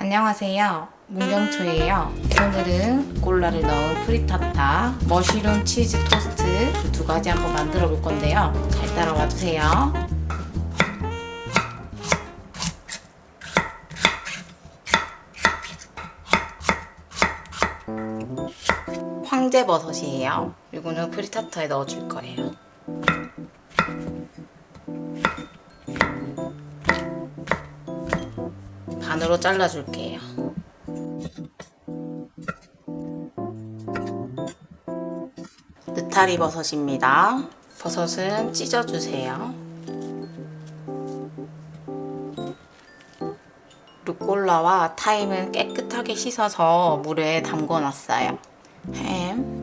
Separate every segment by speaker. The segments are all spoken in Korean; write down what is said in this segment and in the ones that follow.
Speaker 1: 안녕하세요. 문경초예요. 오늘은 꼴라를 넣은 프리타타, 머쉬룸 치즈 토스트 그두 가지 한번 만들어 볼 건데요. 잘 따라와 주세요. 황제버섯이에요. 이거는 프리타타에 넣어줄 거예요. 반으로 잘라줄게요. 느타리 버섯입니다. 버섯은 찢어주세요. 루꼴라와 타임은 깨끗하게 씻어서 물에 담궈 놨어요. 햄,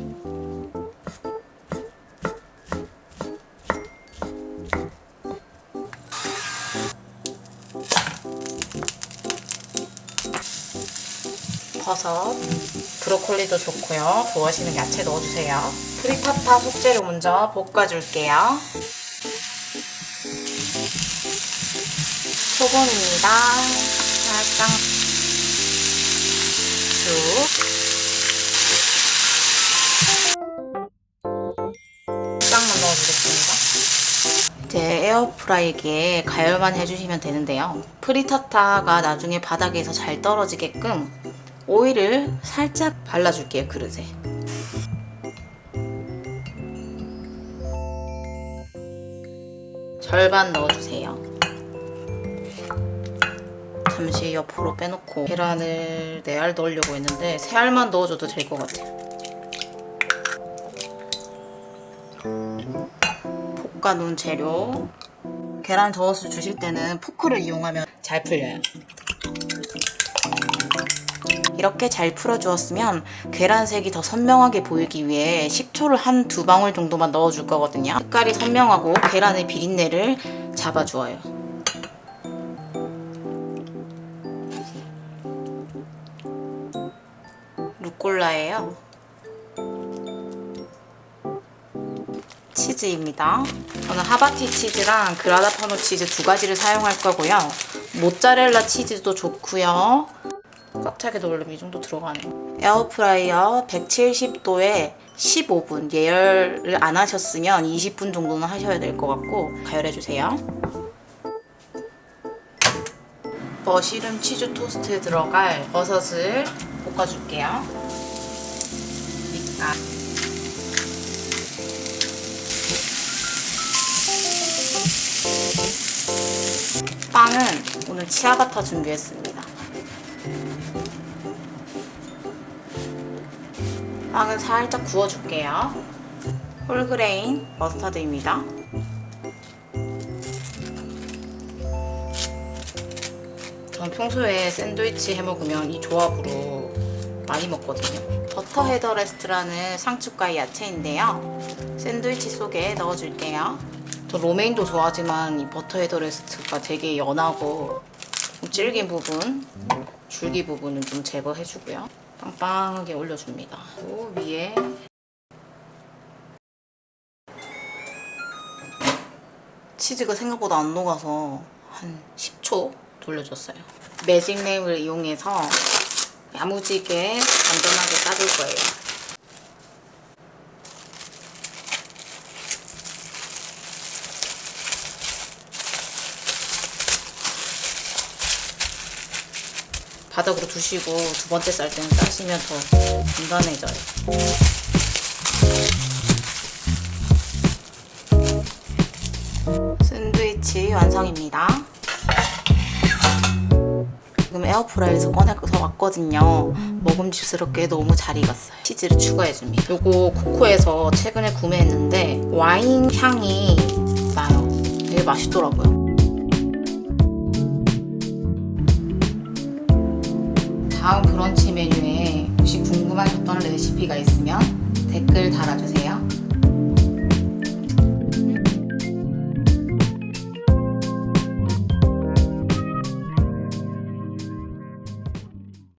Speaker 1: 버섯, 브로콜리도 좋고요. 좋아하시는 야채 넣어주세요. 프리타타 속재료 먼저 볶아줄게요. 소금입니다. 살짝 쭉 살짝만 넣어주겠습니다. 이제 에어프라이기에 가열만 해주시면 되는데요. 프리타타가 나중에 바닥에서 잘 떨어지게끔 오일을 살짝 발라줄게요, 그릇에. 절반 넣어주세요. 잠시 옆으로 빼놓고 계란을 네알 넣으려고 했는데 세 알만 넣어줘도 될 것 같아요. 볶아 놓은 재료 계란 저어서 주실 때는 포크를 이용하면 잘 풀려요. 이렇게 잘 풀어주었으면 계란색이 더 선명하게 보이기 위해 식초를 한 두 방울 정도만 넣어줄 거거든요. 색깔이 선명하고 계란의 비린내를 잡아주어요. 루꼴라예요. 치즈입니다. 저는 하바티 치즈랑 그라다파노 치즈 두 가지를 사용할 거고요. 모짜렐라 치즈도 좋고요. 꽉 차게 넣으려면 이 정도 들어가네요. 에어프라이어 170도에 15분 예열을 안 하셨으면 20분 정도는 하셔야 될 것 같고 가열해 주세요. 머시룸 치즈 토스트에 들어갈 버섯을 볶아줄게요. 밑간. 빵은 오늘 치아바타 준비했습니다. 빵은 살짝 구워줄게요. 홀그레인 머스타드입니다. 저는 평소에 샌드위치 해 먹으면 이 조합으로 많이 먹거든요. 버터 헤더레스트라는 상추과 야채인데요. 샌드위치 속에 넣어줄게요. 저 로메인도 좋아하지만 이 버터 헤더레스트가 되게 연하고 좀 질긴 부분, 줄기 부분은 좀 제거해주고요. 빵빵하게 올려줍니다. 그 위에 치즈가 생각보다 안 녹아서 한 10초 돌려줬어요. 매직램을 이용해서 야무지게 단단하게 따줄 거예요. 바닥으로 두시고 두 번째 쌀 때는 싸시면 더 단단해져요. 샌드위치 완성입니다. 지금 에어프라이에서 꺼내서 왔거든요. 먹음직스럽게 너무 잘 익었어요. 치즈를 추가해줍니다. 요거 코코에서 최근에 구매했는데 와인 향이 나요. 되게 맛있더라고요. 다음 브런치 메뉴에 혹시 궁금하셨던 레시피가 있으면 댓글 달아주세요.